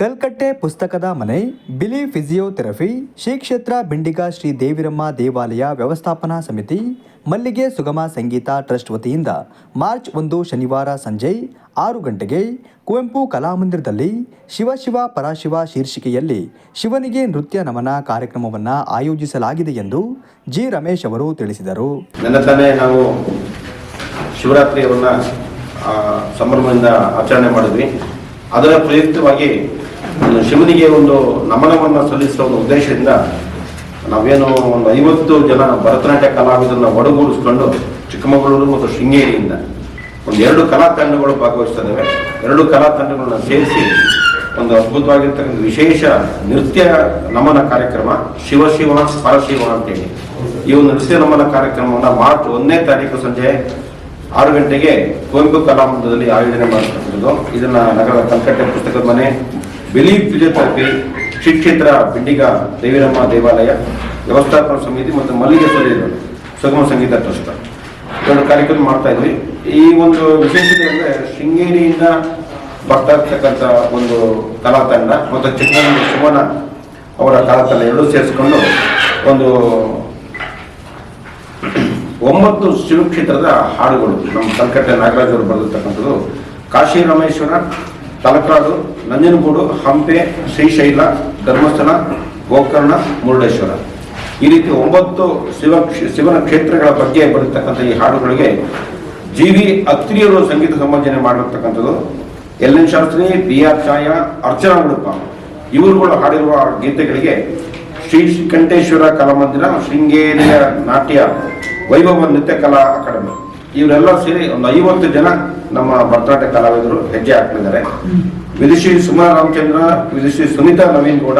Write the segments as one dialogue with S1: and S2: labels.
S1: ಕಲ್ಕಟ್ಟೆ ಪುಸ್ತಕದ ಮನೆ, ಬಿಲಿ ಫಿಸಿಯೋಥೆರಪಿ, ಶ್ರೀ ಕ್ಷೇತ್ರ ಬಿಂಡಿಗ ಶ್ರೀ ದೇವಿರಮ್ಮ ದೇವಾಲಯ ವ್ಯವಸ್ಥಾಪನಾ ಸಮಿತಿ, ಮಲ್ಲಿಗೆ ಸುಗಮ ಸಂಗೀತ ಟ್ರಸ್ಟ್ ವತಿಯಿಂದ ಮಾರ್ಚ್ ಒಂದು ಶನಿವಾರ ಸಂಜೆ ಆರು ಗಂಟೆಗೆ ಕುವೆಂಪು ಕಲಾಮಂದಿರದಲ್ಲಿ ಶಿವಶಿವ ಶಿವ ಪರಾಶಿವ ಶೀರ್ಷಿಕೆಯಲ್ಲಿ ಶಿವನಿಗೆ ನೃತ್ಯ ನಮನ ಕಾರ್ಯಕ್ರಮವನ್ನು ಆಯೋಜಿಸಲಾಗಿದೆ ಎಂದು ಜಿ ರಮೇಶ್ ಅವರು ತಿಳಿಸಿದರು.
S2: ನಾವು ಸಂಭ್ರಮದಿಂದ ಆಚರಣೆ ಮಾಡಿದ್ವಿ. ಅದರ ಪ್ರಯುಕ್ತವಾಗಿ ಶಿವನಿಗೆ ಒಂದು ನಮನವನ್ನು ಸಲ್ಲಿಸುವ ಒಂದು ಉದ್ದೇಶದಿಂದ ನಾವೇನು ಒಂದು ಐವತ್ತು ಜನ ಭರತನಾಟ್ಯ ಕಲಾವಿದರನ್ನ ಒಡಗೂಡಿಸ್ಕೊಂಡು ಚಿಕ್ಕಮಗಳೂರು ಮತ್ತು ಶೃಂಗೇರಿಯಿಂದ ಒಂದು ಎರಡು ಕಲಾ ತಂಡಗಳು ಭಾಗವಹಿಸ್ತಿದ್ದಾವೆ. ಎರಡು ಕಲಾ ತಂಡಗಳನ್ನ ಸೇರಿಸಿ ಒಂದು ಅದ್ಭುತವಾಗಿರ್ತಕ್ಕಂಥ ವಿಶೇಷ ನೃತ್ಯ ನಮನ ಕಾರ್ಯಕ್ರಮ ಶಿವಶಿವ ಶಿವ ಪರಶಿವ ಅಂತೇಳಿ. ಈ ಒಂದು ನೃತ್ಯ ನಮನ ಕಾರ್ಯಕ್ರಮವನ್ನು ಮಾರ್ಚ್ ಒಂದನೇ ತಾರೀಕು ಸಂಜೆ ಆರು ಗಂಟೆಗೆ ಕುವೆಂಪು ಕಲಾಮಂದಿರದಲ್ಲಿ ಆಯೋಜನೆ ಮಾಡತಕ್ಕಂಥದ್ದು ಇದನ್ನ ನಗರದ ಕಲ್ಕಟ್ಟೆ ಪುಸ್ತಕದ ಮನೆ, ಬಿಲಿ ಫಿಸಿಯೋಥೆರಪಿ ಶ್ರೀ ಕ್ಷೇತ್ರ ಬಿಂಡಿಗ ದೇವಿರಮ್ಮ ದೇವಾಲಯ, ವ್ಯವಸ್ಥಾಪನಾ ಸಮಿತಿ ಮತ್ತು ಮಲ್ಲಿಗೆ ಸುಗಮ ಸಂಗೀತ ಟ್ರಸ್ಟ್. ಒಂದು ಕಾರ್ಯಕ್ರಮ ಮಾಡ್ತಾ ಇದ್ವಿ. ಈ ಒಂದು ವಿಶೇಷತೆ ಅಂದ್ರೆ ಶೃಂಗೇರಿಯಿಂದ ಬರ್ತಾ ಇರ್ತಕ್ಕಂಥ ಒಂದು ಕಲಾ ತಂಡ ಮತ್ತು ಚಿಕ್ಕಮಗಳೂರು ಸುಮನ ಅವರ ಕಲಾ ತಂಡ ಎರಡೂ ಸೇರಿಸ್ಕೊಂಡು ಒಂದು ಒಂಬತ್ತು ಶಿವಕ್ಷೇತ್ರದ ಹಾಡುಗಳು, ನಮ್ಮ ಕಲ್ಕಟ್ಟೆ ನಾಗರಾಜ್ ಅವರು ಬರೆದಿರ್ತಕ್ಕಂಥದ್ದು, ಕಾಶಿ ರಾಮೇಶ್ವರ ತಲಕಾಡು ನಂಜನಗೂಡು, ಹಂಪೆ, ಶ್ರೀಶೈಲ, ಧರ್ಮಸ್ಥಳ, ಗೋಕರ್ಣ, ಮುರುಡೇಶ್ವರ. ಈ ರೀತಿ ಒಂಬತ್ತು ಶಿವ, ಶಿವನ ಕ್ಷೇತ್ರಗಳ ಬಗ್ಗೆ ಬರತಕ್ಕಂಥ ಈ ಹಾಡುಗಳಿಗೆ ಜಿ ವಿ ಅತ್ರಿಯವರು ಸಂಗೀತ ಸಂಯೋಜನೆ ಮಾಡಿರ್ತಕ್ಕಂಥದ್ದು. L N Shastri B R Chhaya Archana Udupa. ಇವರುಗಳು ಹಾಡಿರುವ ಗೀತೆಗಳಿಗೆ ಶ್ರೀ ಕಂಠೇಶ್ವರ ಕಲಾಮಂದಿರ ಶೃಂಗೇರಿಯ ನಾಟ್ಯ ವೈಭವ ನೃತ್ಯ ಕಲಾ ಅಕಾಡೆಮಿ. ಇವರೆಲ್ಲ ಸೇರಿ ಒಂದು ಐವತ್ತು ಜನ ನಮ್ಮ ಭರತನಾಟ್ಯ ಕಲಾವಿದರು ಹೆಜ್ಜೆ ಹಾಕ್ತಿದ್ದಾರೆ. ವಿದುಷಿ ಸುಮಾ ರಾಮಚಂದ್ರ ವಿದುಷಿ ಸುನಿತಾ ನವೀನ್ ಕೂಡ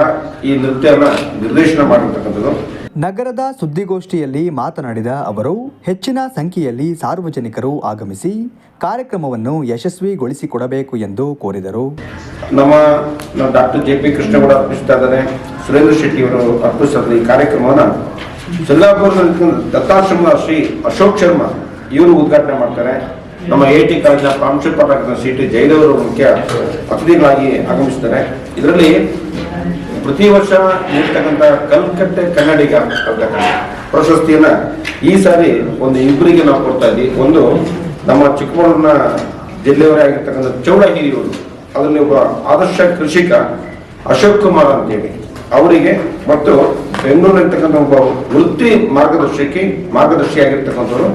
S2: ಈ ನೃತ್ಯನ ನಿರ್ದೇಶನ ಮಾಡಿರ್ತಕ್ಕಂಥದ್ದು.
S1: ನಗರದ ಸುದ್ದಿಗೋಷ್ಠಿಯಲ್ಲಿ ಮಾತನಾಡಿದ ಅವರು ಹೆಚ್ಚಿನ ಸಂಖ್ಯೆಯಲ್ಲಿ ಸಾರ್ವಜನಿಕರು ಆಗಮಿಸಿ ಕಾರ್ಯಕ್ರಮವನ್ನು ಯಶಸ್ವಿಗೊಳಿಸಿಕೊಡಬೇಕು ಎಂದು ಕೋರಿದರು.
S2: ನಮ್ಮ ಡಾಕ್ಟರ್ ಜೆ ಪಿ ಕೃಷ್ಣಗೌಡ ಅರ್ಪಿಸ್ತಾ ಇದ್ದಾರೆ ಸುರೇಂದ್ರ ಶೆಟ್ಟಿ ಅವರು ಅರ್ಪಿಸ್ತಾರೆ ಈ ಕಾರ್ಯಕ್ರಮವನ್ನ. ಸಿಂಗಾಪುರದ ದತ್ತಾಶ್ರಮದ ಶ್ರೀ ಅಶೋಕ್ ಶರ್ಮಾ ಇವರು ಉದ್ಘಾಟನೆ ಮಾಡ್ತಾರೆ. ನಮ್ಮ ಎ ಟಿ ಕಾಲೇಜಿನ ಪ್ರಾಂಶುಪಾಲರಾದ ಸಿ ಟಿ ಮುಖ್ಯ ಅತಿಥಿಗಳಾಗಿ ಆಗಮಿಸ್ತಾರೆ. ಇದರಲ್ಲಿ ಪ್ರತಿ ವರ್ಷ ನೀಡ್ತಕ್ಕಂಥ ಕಲ್ಕಟ್ಟೆ ಕನ್ನಡಿಗ ಅಂತಕ್ಕಂಥ ಪ್ರಶಸ್ತಿಯನ್ನ ಈ ಸಾರಿ ಒಂದು ಇಬ್ಬರಿಗೆ ನಾವು ಕೊಡ್ತಾ ಇದ್ವಿ ಒಂದು ನಮ್ಮ ಚಿಕ್ಕಮಗಳೂರಿನ ಜಿಲ್ಲೆಯವರೇ ಆಗಿರ್ತಕ್ಕಂಥ ಚೌಡಗಿರಿಯವರು, ಅದರಲ್ಲಿ ಒಬ್ಬ ಆದರ್ಶ ಕೃಷಿಕ ಅಶೋಕ್ ಕುಮಾರ್ ಅಂತೇಳಿ. ಅವರಿಗೆ ಮತ್ತು ಬೆಂಗಳೂರಿರ್ತಕ್ಕಂಥ ಒಬ್ಬ ವೃತ್ತಿ ಮಾರ್ಗದರ್ಶಕಿ, ಮಾರ್ಗದರ್ಶಿಯಾಗಿರ್ತಕ್ಕಂಥವ್ರು,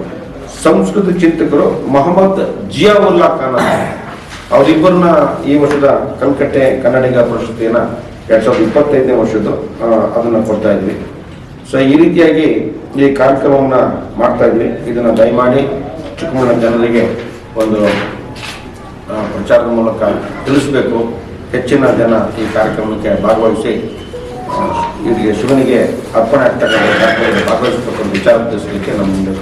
S2: ಸಂಸ್ಕೃತ ಚಿಂತಕರು ಮೊಹಮ್ಮದ್ ಜಿಯಾವುಲ್ಲಾ ಖಾನ್ ಅವರಿಬ್ಬರನ್ನ ಈ ವರ್ಷದ ಕಲ್ಕಟ್ಟೆ ಕನ್ನಡಿಗ ಪ್ರಶಸ್ತಿಯನ್ನ ಎರಡ್ ಸಾವಿರದ ಇಪ್ಪತ್ತೈದನೇ ವರ್ಷದ್ದು ಅದನ್ನು ಕೊಡ್ತಾ ಇದ್ವಿ. ಸೊ ಈ ರೀತಿಯಾಗಿ ಈ ಕಾರ್ಯಕ್ರಮವನ್ನ ಮಾಡ್ತಾ ಇದ್ವಿ. ಇದನ್ನ ದಯಮಾಡಿ ಚಿಕ್ಕಮಗಳೂರಿನ ಜನರಿಗೆ ಒಂದು ಪ್ರಚಾರದ ಮೂಲಕ ತಿಳಿಸಬೇಕು. ಹೆಚ್ಚಿನ ಜನ ಈ ಕಾರ್ಯಕ್ರಮಕ್ಕೆ ಭಾಗವಹಿಸಿ ಇವರಿಗೆ ಶಿವನಿಗೆ ಅರ್ಪಣೆ ಆಗ್ತಕ್ಕಂಥ ಭಾಗವಹಿಸ್ತಕ್ಕಂಥ ವಿಚಾರ ತಿಳಿಸಲಿಕ್ಕೆ ನಮ್ಮ ಮುಂದೆ